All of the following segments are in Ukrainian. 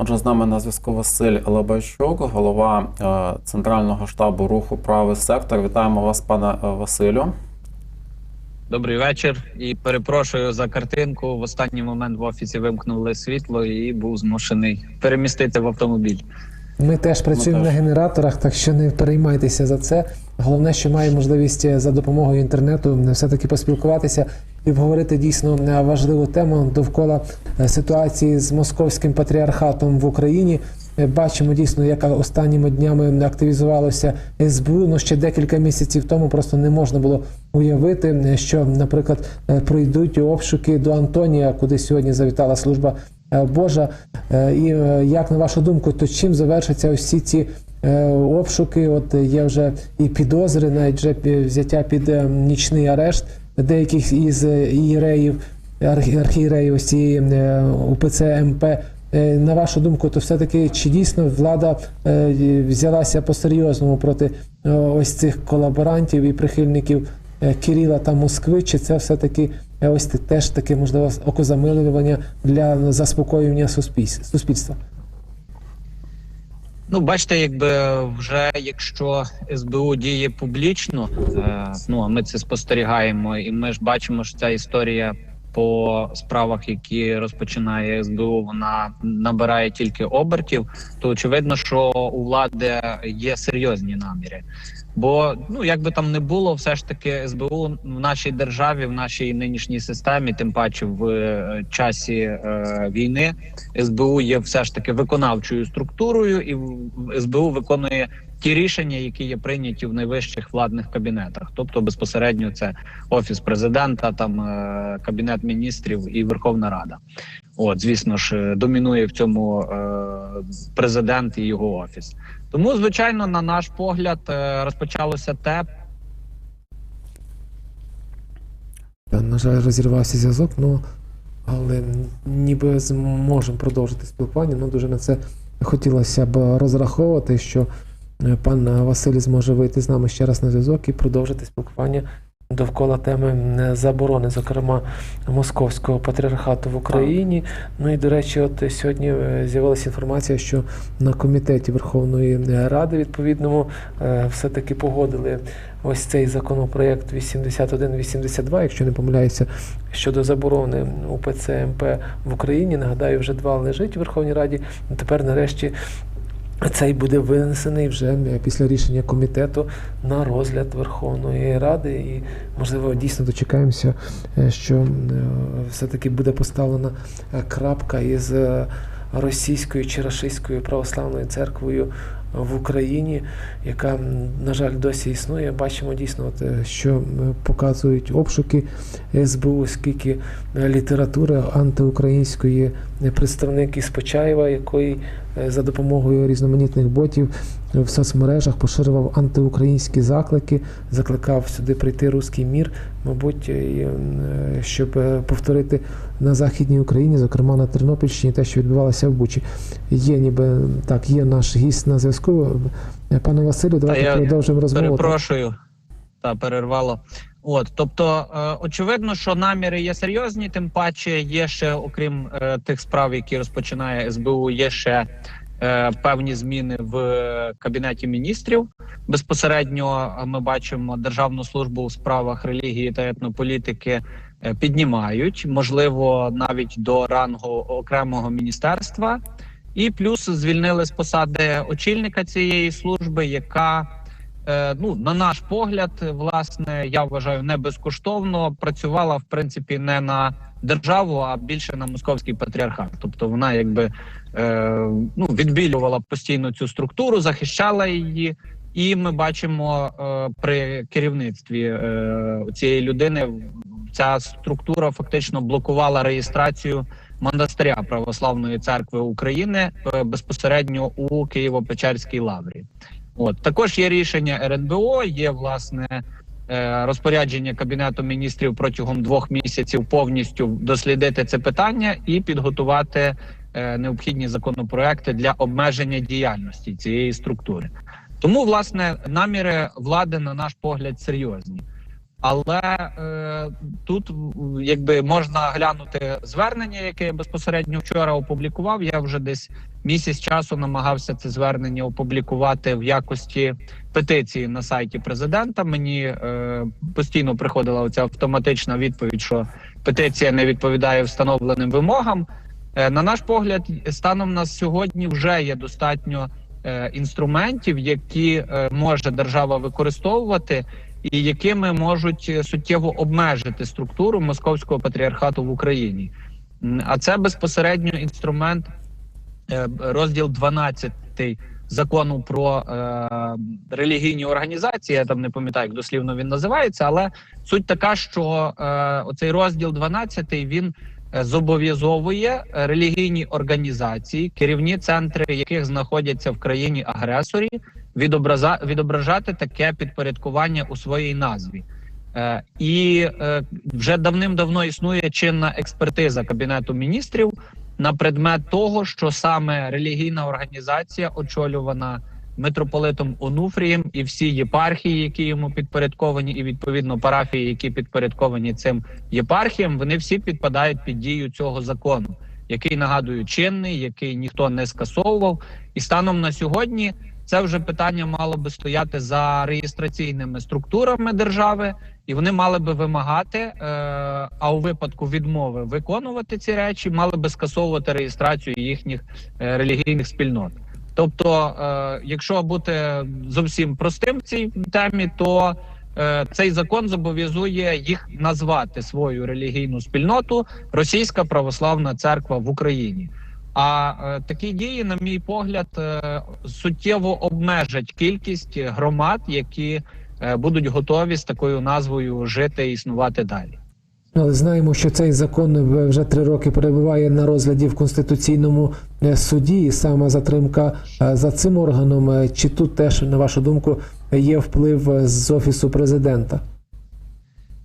Отже, з нами на зв'язку Василь Лобайчук, голова е, Центрального штабу руху Правий сектор. Вітаємо вас, пане е, Василю. Добрий вечір і перепрошую за картинку. В останній момент в офісі вимкнули світло і був змушений перемістити в автомобіль. Ми теж працюємо на генераторах, так що не переймайтеся за це. Головне, що має можливість е, за допомогою інтернету е, все-таки поспілкуватися і обговорити дійсно е, важливу тему довкола ситуації з московським патріархатом в Україні. Бачимо дійсно, як останніми днями активізувалося СБУ. Ну ще декілька місяців тому просто не можна було уявити, що, наприклад, пройдуть обшуки до Антонія, куди сьогодні завітала служба Божа. Е, І е, як на вашу думку, то чим завершаться усі ці е, обшуки? От е, є вже і підозри, навіть вже взяття під е, нічний арешт деяких із е, ієреїв, арх- архієреїв цієї е, УПЦ МП. Е, На вашу думку, то все-таки чи дійсно влада е, взялася по-серйозному проти е, ось цих колаборантів і прихильників е, Кирила та Москви? Чи це все-таки е, ось це теж таке можливо окозамилювання для заспокоєння суспільства? Ну, бачите, якби вже якщо СБУ діє публічно, е, ну а ми це спостерігаємо, і ми ж бачимо, що ця історія по справах, які розпочинає СБУ, вона набирає тільки обертів. То очевидно, що у влади є серйозні наміри. Бо ну як би там не було, все ж таки СБУ в нашій державі, в нашій нинішній системі, тим паче в е, часі е, війни, СБУ є все ж таки виконавчою структурою, і СБУ виконує ті рішення, які є прийняті в найвищих владних кабінетах, тобто безпосередньо це офіс президента, там е, кабінет міністрів і Верховна Рада. От, звісно ж, е, домінує в цьому е, президент і його офіс. Тому, звичайно, на наш погляд, розпочалося те, На жаль, розірвався зв'язок, ну але ніби зможемо продовжити спілкування. Ну дуже на це хотілося б розраховувати, що пан Василь зможе вийти з нами ще раз на зв'язок і продовжити спілкування довкола теми е, заборони, зокрема московського патріархату в Україні. Ну і до речі, от сьогодні е, з'явилася інформація, що на комітеті Верховної Ради відповідному е, все-таки погодили ось цей законопроект 81-82, якщо не помиляюся, щодо заборони УПЦ МП в Україні. Нагадаю, вже два лежить у Верховній Раді. Тепер нарешті. Цей буде винесений вже е, після рішення комітету на розгляд Верховної Ради, і можливо дійсно дочекаємося, е, що е, все-таки буде поставлена крапка із російською чи рашистською православною церквою в Україні, яка, на жаль, досі існує. Бачимо дійсно, от, що показують обшуки СБУ, скільки літератури антиукраїнської представник із Почаєва, якої е, за допомогою різноманітних ботів в соцмережах поширював антиукраїнські заклики, закликав сюди прийти руський мір, мабуть, е, щоб е, повторити на західній Україні, зокрема на Тернопільщині, те, що відбувалося в Бучі. Є ніби так, є наш гість на зв'язку. Е, Пане Василю, давайте продовжимо розмову. Перепрошую, та перервало. От, тобто, е, очевидно, що наміри є серйозні, тим паче є ще, окрім е, тих справ, які розпочинає СБУ, є ще е, певні зміни в кабінеті міністрів. Безпосередньо е, ми бачимо державну службу у справах релігії та етнополітики е, піднімають, можливо, навіть до рангу окремого міністерства. І плюс звільнили з посади очільника цієї служби, яка ну на наш погляд, власне, я вважаю, не безкоштовно працювала в принципі не на державу, а більше на московський патріархат. Тобто вона якби е, ну відбілювала постійно цю структуру, захищала її. І ми бачимо е, при керівництві е, цієї людини ця структура фактично блокувала реєстрацію монастиря Православної церкви України е, безпосередньо у Києво-Печерській лаврі. От також є рішення РНБО, є власне е, розпорядження кабінету міністрів протягом двох місяців повністю дослідити це питання і підготувати е, необхідні законопроекти для обмеження діяльності цієї структури. Тому власне наміри влади, на наш погляд, серйозні. Але е, тут якби можна глянути звернення, яке я безпосередньо вчора опублікував. Я вже десь місяць часу намагався це звернення опублікувати в якості петиції на сайті президента. Мені е, постійно приходила оця автоматична відповідь, що петиція не відповідає встановленим вимогам. Е, на наш погляд, станом на сьогодні вже є достатньо е, інструментів, які е, може держава використовувати, і якими можуть е, суттєво обмежити структуру московського патріархату в Україні. А це безпосередньо інструмент е, розділ 12 закону про е, релігійні організації. Я там не пам'ятаю, як дослівно він називається, але суть така, що е, оцей розділ 12 він е, зобов'язовує релігійні організації, керівні центри яких знаходяться в країні агресорі, відображати таке підпорядкування у своїй назві. Е, і е, вже давним-давно існує чинна експертиза Кабінету міністрів на предмет того, що саме релігійна організація, очолювана митрополитом Онуфрієм, і всі єпархії, які йому підпорядковані, і відповідно парафії, які підпорядковані цим єпархіям, вони всі підпадають під дію цього закону, який нагадую чинний, який ніхто не скасовував. І станом на сьогодні це вже питання мало би стояти за реєстраційними структурами держави, і вони мали би вимагати, е, а у випадку відмови виконувати ці речі, мали би скасовувати реєстрацію їхніх е, релігійних спільнот. Тобто, е, якщо бути зовсім простим в цій темі, то е, цей закон зобов'язує їх назвати свою релігійну спільноту Російська Православна Церква в Україні. А е, такі дії, на мій погляд, е, суттєво обмежать кількість громад, які е, будуть готові з такою назвою жити і існувати далі. Але знаємо, що цей закон вже три роки перебуває на розгляді в конституційному суді, і саме затримка за цим органом. Чи тут теж, на вашу думку, є вплив з офісу президента?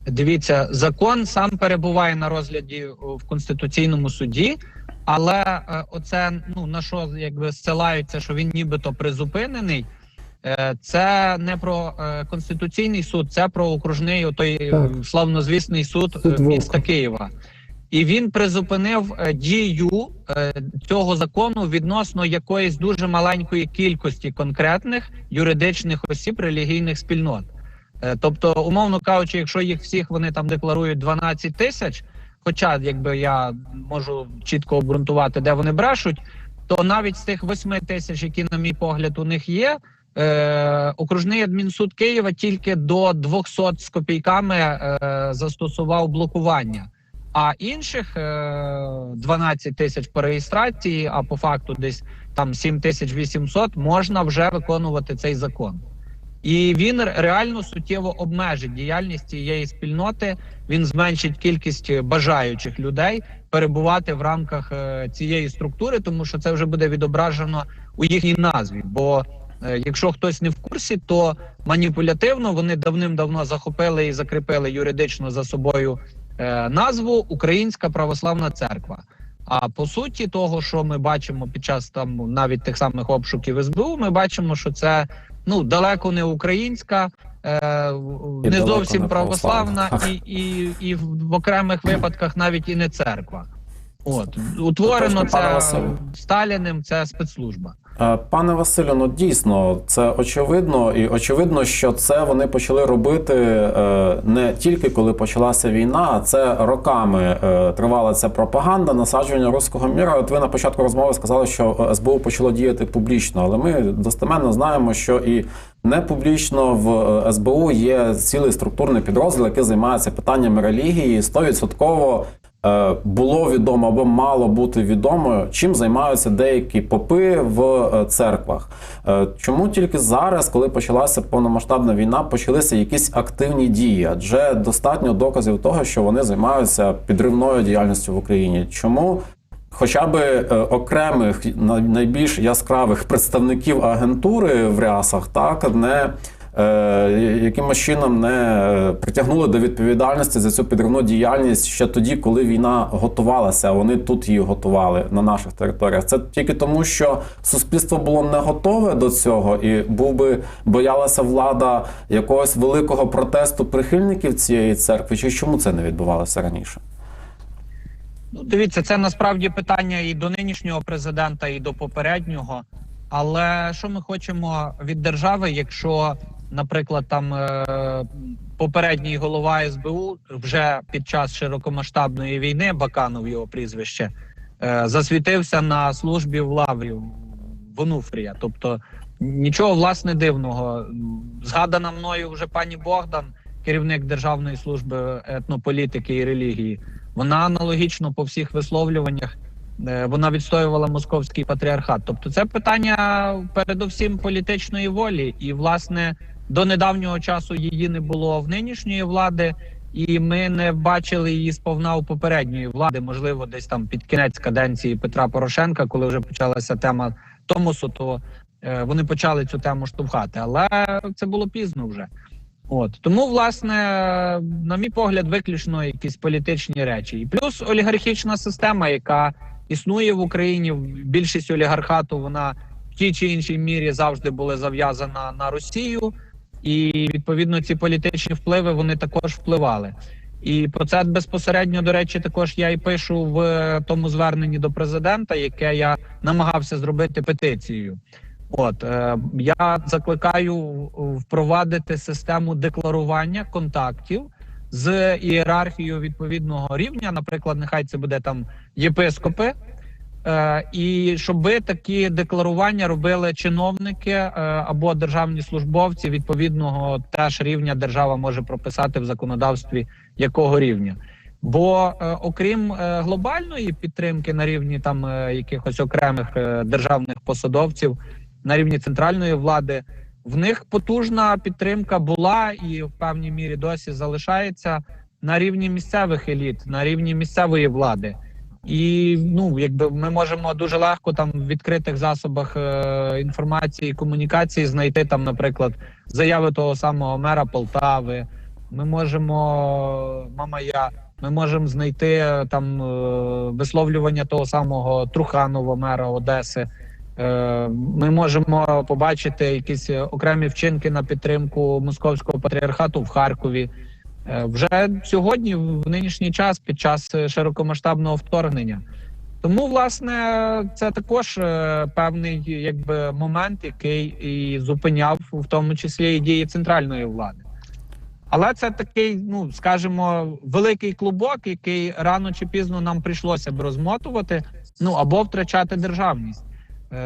Дивіться, закон сам перебуває на розгляді в конституційному суді, але е, оце ну на що якби зсилаються, що він нібито призупинений. е, Це не про е, конституційний суд, це про окружний отой е, славнозвісний суд, Суд міста Києва. І він призупинив дію цього закону відносно якоїсь дуже маленької кількості конкретних юридичних осіб релігійних спільнот. Тобто, умовно кажучи, якщо їх всіх вони там декларують 12 тисяч, хоча якби я можу чітко обґрунтувати, де вони брешуть, то навіть з тих 8 тисяч, які, на мій погляд, у них є, е, окружний адмінсуд Києва тільки до 200 з копійками е, застосував блокування. А інших е, 12 тисяч по реєстрації, а по факту десь там 7800 можна вже виконувати цей закон. І він реально суттєво обмежить діяльність цієї спільноти. Він зменшить кількість бажаючих людей перебувати в рамках е, цієї структури, тому що це вже буде відображено у їхній назві. Бо е, якщо хтось не в курсі, то маніпулятивно вони давним-давно захопили і закріпили юридично за собою е, назву Українська Православна Церква. А по суті, того, що ми бачимо під час там навіть тих самих обшуків СБУ, ми бачимо, що це ну далеко не українська, е, І не зовсім православна, православна. і, і, і в, в окремих випадках навіть і не церква. От утворено це Сталіним, це спецслужба. Пане Василю, ну дійсно це очевидно, і очевидно, що це вони почали робити е, не тільки коли почалася війна, а це роками е, тривала ця пропаганда, насадження руського міра. От ви на початку розмови сказали, що е, СБУ почало діяти публічно, але ми достеменно знаємо, що і не публічно в СБУ є цілий структурний підрозділ, який займається питаннями релігії, 100% е, було відомо або мало бути відомо, чим займаються деякі попи в е, церквах. Е, Чому тільки зараз, коли почалася повномасштабна війна, почалися якісь активні дії? Адже достатньо доказів того, що вони займаються підривною діяльністю в Україні. Чому? Хоча е, окремих найбільш яскравих представників агентури в рясах так не е, якимось чином не е, притягнули до відповідальності за цю підривну діяльність ще тоді, коли війна готувалася. Вони тут її готували на наших територіях. Це тільки тому, що суспільство було не готове до цього, і був би боялася влада якогось великого протесту прихильників цієї церкви. Чи чому це не відбувалося раніше? Ну, дивіться, це насправді питання і до нинішнього президента, і до попереднього. Але що ми хочемо від держави, якщо, наприклад, там е- попередній голова СБУ вже під час широкомасштабної війни, Баканов його прізвище, е- засвітився на службі в Лаврі в Онуфрія. Тобто нічого власне дивного. Згадана мною вже пані Богдан, керівник Державної служби етнополітики і релігії. Вона аналогічно по всіх висловлюваннях е, вона відстоювала московський патріархат. Тобто, це питання передовсім політичної волі, і власне до недавнього часу її не було в нинішньої влади, і ми не бачили її сповна у попередньої влади. Можливо, десь там під кінець каденції Петра Порошенка, коли вже почалася тема Томосу, то е, вони почали цю тему штовхати, але це було пізно вже. От тому, власне, на мій погляд, виключно якісь політичні речі, і плюс олігархічна система, яка існує в Україні. Більшість олігархату вона в тій чи іншій мірі завжди була зав'язана на Росію, і відповідно ці політичні впливи вони також впливали. І про це безпосередньо, до речі, також я і пишу в тому зверненні до президента, яке я намагався зробити петицією. От е, я закликаю впровадити систему декларування контактів з ієрархією відповідного рівня. Наприклад, нехай це буде там єпископи, е, і щоб такі декларування робили чиновники е, або державні службовці відповідного теж рівня держава може прописати в законодавстві якого рівня. Бо е, окрім е, глобальної підтримки на рівні там е, якихось окремих е, державних посадовців на рівні центральної влади, в них потужна підтримка була і в певній мірі досі залишається на рівні місцевих еліт, на рівні місцевої влади. І ну, якби ми можемо дуже легко там в відкритих засобах е, інформації і комунікації знайти там, наприклад, заяви того самого мера Полтави. Ми можемо Мамая, ми можемо знайти е, там е, висловлювання того самого Труханова, мера Одеси. Е, Ми можемо побачити якісь окремі вчинки на підтримку московського патріархату в Харкові. Е, Вже сьогодні, в нинішній час, під час е, широкомасштабного вторгнення. Тому, власне, це також е, певний якби момент, який і зупиняв в тому числі і дії центральної влади. Але це такий, ну скажімо, великий клубок, який рано чи пізно нам прийшлося б розмотувати, ну або втрачати державність.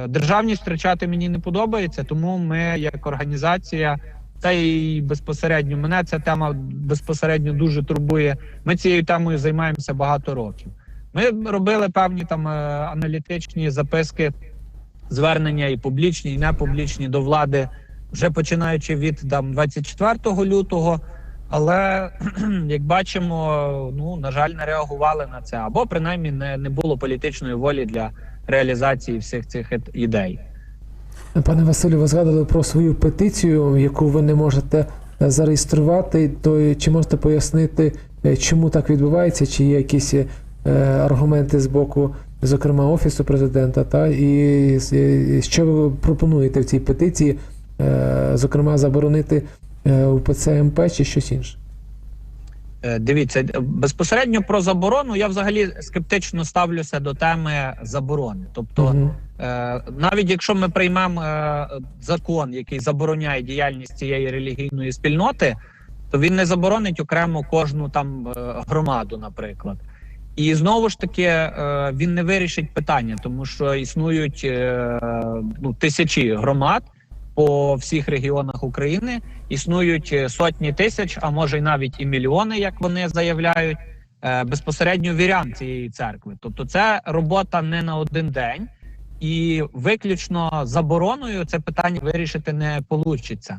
Державність втрачати мені не подобається, тому ми, як організація, та й безпосередньо мене ця тема безпосередньо дуже турбує. Ми цією темою займаємося багато років. Ми робили певні там е, аналітичні записки, звернення і публічні, і непублічні до влади, вже починаючи від там 24 лютого. Але як бачимо, ну на жаль, не реагували на це, або принаймні не, не було політичної волі для реалізації всіх цих ід- ідей. Пане Василю, ви згадали про свою петицію, яку ви не можете е, зареєструвати. То чи можете пояснити, е, чому так відбувається? Чи є якісь е, аргументи з боку, зокрема, офісу президента? Та і е, що ви пропонуєте в цій петиції, е, зокрема, заборонити е, УПЦ МП чи щось інше? Е, Дивіться, безпосередньо про заборону я взагалі скептично ставлюся до теми заборони. Тобто, е, навіть якщо ми приймемо е, закон, який забороняє діяльність цієї релігійної спільноти, то він не заборонить окремо кожну там громаду, наприклад. І знову ж таки він не вирішить питання, тому що існують ну, тисячі громад по всіх регіонах України, існують е, сотні тисяч, а може й навіть і мільйони, як вони заявляють, е, безпосередньо вірян цієї церкви. Тобто, це робота не на один день, і виключно забороною це питання вирішити не вийде.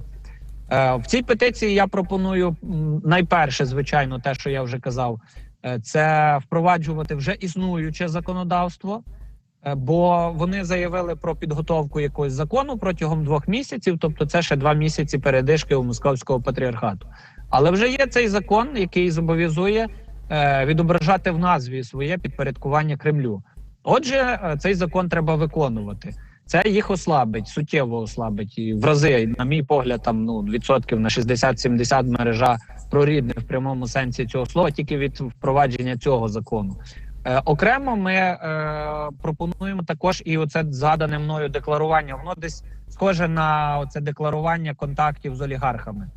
В цій петиції я пропоную найперше, звичайно, те, що я вже казав, е, це впроваджувати вже існуюче законодавство. Е, Бо вони заявили про підготовку якогось закону протягом двох місяців, тобто це ще два місяці передишки у московського патріархату. Але вже є цей закон, який зобов'язує е, відображати в назві своє підпорядкування Кремлю. Отже, е, цей закон треба виконувати. Це їх ослабить, суттєво ослабить і в рази, на мій погляд, там ну відсотків на 60-70 мережа прорідне в прямому сенсі цього слова, тільки від впровадження цього закону. Е, окремо ми е, пропонуємо також і оце згадане мною декларування. Воно десь схоже на це декларування контактів з олігархами.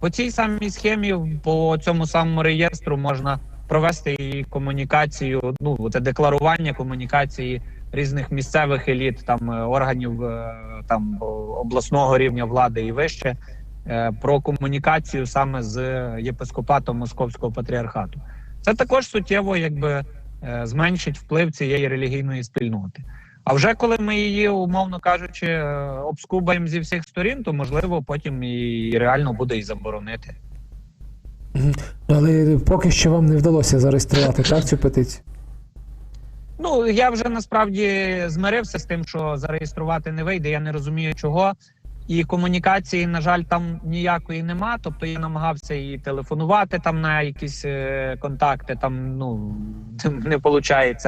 По цій самій схемі, по цьому самому реєстру можна провести і комунікацію. Ну це декларування комунікації різних місцевих еліт, там е, органів е, там обласного рівня влади і вище про комунікацію саме з єпископатом Московського патріархату. Це також суттєво, якби зменшить вплив цієї релігійної спільноти. А вже коли ми її, умовно кажучи, е, обскубаємо зі всіх сторін, то можливо потім і реально буде і заборонити. Але поки що вам не вдалося зареєструвати так цю петицію. Ну я вже насправді змирився з тим, що зареєструвати не вийде. Я не розумію чого. І комунікації, на жаль, там ніякої нема. Тобто я намагався і телефонувати там на якісь е, контакти. Там ну не виходить.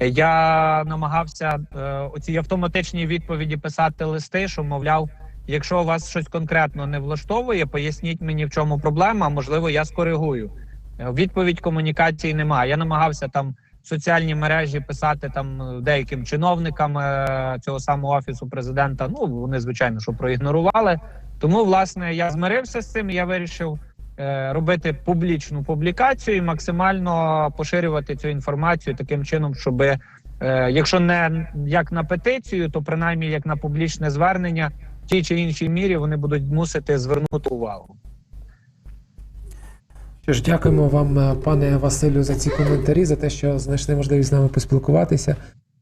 Я намагався е, оці автоматичні відповіді писати листи, що мовляв, якщо вас щось конкретно не влаштовує, поясніть мені в чому проблема. Можливо, я скоригую. Відповідь комунікації немає. Я намагався там соціальні мережі писати там е, деяким чиновникам е, цього самого офісу президента. Ну вони звичайно що проігнорували. Тому власне я змирився з цим. Я вирішив е, робити публічну публікацію і максимально поширювати цю інформацію таким чином, щоб якщо не як на петицію, то принаймні як на публічне звернення в тій чи іншій мірі вони будуть мусити звернути увагу. Що ж, дякуємо вам, е, пане Василю, за ці коментарі, за те, що знайшли можливість з нами поспілкуватися.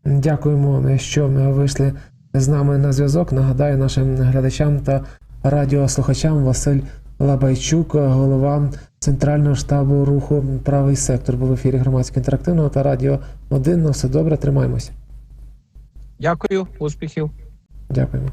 Дякуємо, е, що е, вийшли з нами на зв'язок. Нагадаю нашим глядачам та радіослухачам Василь Лабайчук, голова Центрального штабу руху Правий сектор, був в ефірі громадського інтерактивного та радіо 1. На все добре, тримаємося. Дякую, успіхів. Дякуємо.